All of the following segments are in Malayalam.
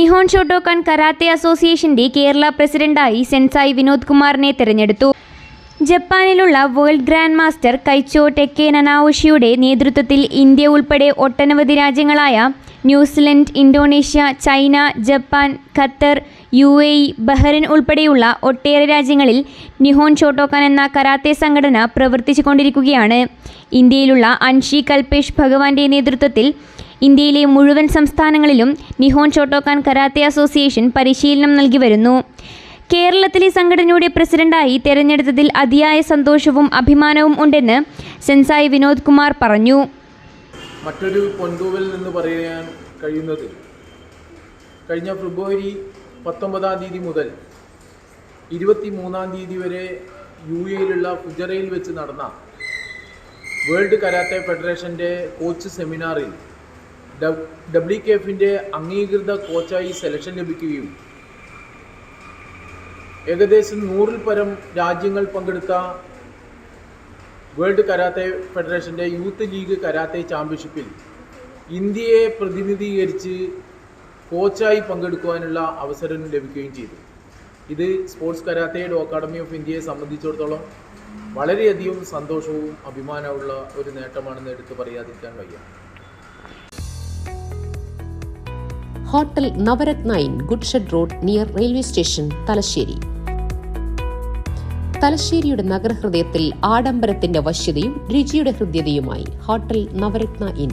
നിഹോൺ ഷോട്ടോക്കാൻ കരാത്തെ അസോസിയേഷന്റെ കേരള പ്രസിഡന്റായി സെൻസായി വിനോദ് കുമാറിനെ തെരഞ്ഞെടുത്തു. ജപ്പാനിലുള്ള വേൾഡ് ഗ്രാൻഡ് മാസ്റ്റർ കൈച്ചോ ടെക്കെ നനാവോഷിയുടെ നേതൃത്വത്തിൽ ഇന്ത്യ ഉൾപ്പെടെ ഒട്ടനവധി രാജ്യങ്ങളായ New Zealand Indonesia China Japan Qatar U A E Bahrain ഉൾപ്പെടെയുള്ള ഒട്ടേറെ രാജ്യങ്ങളിൽ നിഹോൺ ഷോട്ടോക്കാൻ എന്ന കരാത്തെ സംഘടന പ്രവർത്തിച്ചു കൊണ്ടിരിക്കുകയാണ് ഇന്ത്യയിലുള്ള അൻഷി കൽപേഷ് ഭഗവാന്റെ നേതൃത്വത്തിൽ ഇന്ത്യയിലെ മുഴുവൻ സംസ്ഥാനങ്ങളിലും നിഹോൺ ഷോട്ടോക്കാൻ കരാത്തെ അസോസിയേഷൻ പരിശീലനം നൽകി വരുന്നു. കേരളത്തിലെ സംഘടനയുടെ പ്രസിഡന്റായി തെരഞ്ഞെടുത്തതിൽ അതിയായ സന്തോഷവും അഭിമാനവും ഉണ്ടെന്ന് സെൻസായി വിനോദ് കുമാർ പറഞ്ഞു. മറ്റൊരു നിന്ന് പറയാൻ കഴിയുന്നത് കഴിഞ്ഞ ഫെബ്രുവരി പത്തൊമ്പതാം തീയതി മുതൽ ഇരുപത്തി മൂന്നാം തീയതി വരെ യു എയിലുള്ള ഫുജറയിൽ വെച്ച് നടന്ന വേൾഡ് കരാത്തെ ഫെഡറേഷന്റെ കോച്ച് സെമിനാറിൽ ഡബ്ല്യു കെ എഫിന്റെ അംഗീകൃത കോച്ചായി സെലക്ഷൻ ലഭിക്കുകയും ഏകദേശം നൂറിൽ പരം രാജ്യങ്ങൾ പങ്കെടുത്ത വേൾഡ് കരാത്തെ ഫെഡറേഷന്റെ യൂത്ത് ലീഗ് കരാത്തെ ചാമ്പ്യൻഷിപ്പിൽ ഇന്ത്യയെ പ്രതിനിധീകരിച്ച് കോച്ചായി പങ്കെടുക്കുവാനുള്ള അവസരം ലഭിക്കുകയും ചെയ്തു. ഇത് സ്പോർട്സ് കരാത്തെ അക്കാഡമി ഓഫ് ഇന്ത്യയെ സംബന്ധിച്ചിടത്തോളം വളരെയധികം സന്തോഷവും അഭിമാനമുള്ള ഒരു നേട്ടമാണെന്ന് എടുത്തു പറയാതിരിക്കാൻ വയ്യ. Hotel Navaratna inn goods shed road near railway station Thalassery. തലശ്ശേരിയുടെ നഗരഹൃദയത്തിൽ ആഡംബരത്തിന്റെ വശ്യതയും രുചിയുടെ ഹൃദ്യതയുമായി ഹോട്ടൽ നവരത്ന ഇൻ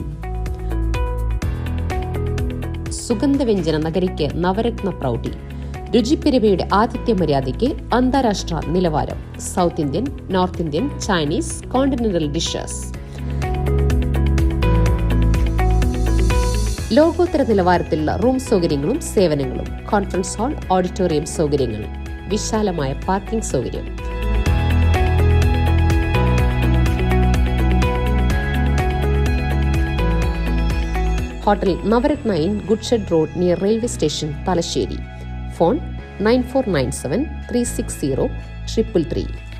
സുഗന്ധവ്യഞ്ജന നഗരിക്ക് നവരത്ന പ്രൗഢി. രുചിപ്പെരുമയുടെ ആതിഥ്യ മര്യാദയ്ക്ക് അന്താരാഷ്ട്ര നിലവാരം. South Indian North Indian Chinese continental dishes. ലോകോത്തര നിലവാരത്തിലുള്ള റൂം സൗകര്യങ്ങളും സേവനങ്ങളും കോൺഫറൻസ് ഹാൾ ഓഡിറ്റോറിയം സൗകര്യങ്ങൾ വിശാലമായ പാർക്കിംഗ് സൗകര്യം. Hotel Navaratna inn good shed road near railway station Thalassery. Phone nine four nine seven three six zero triple three.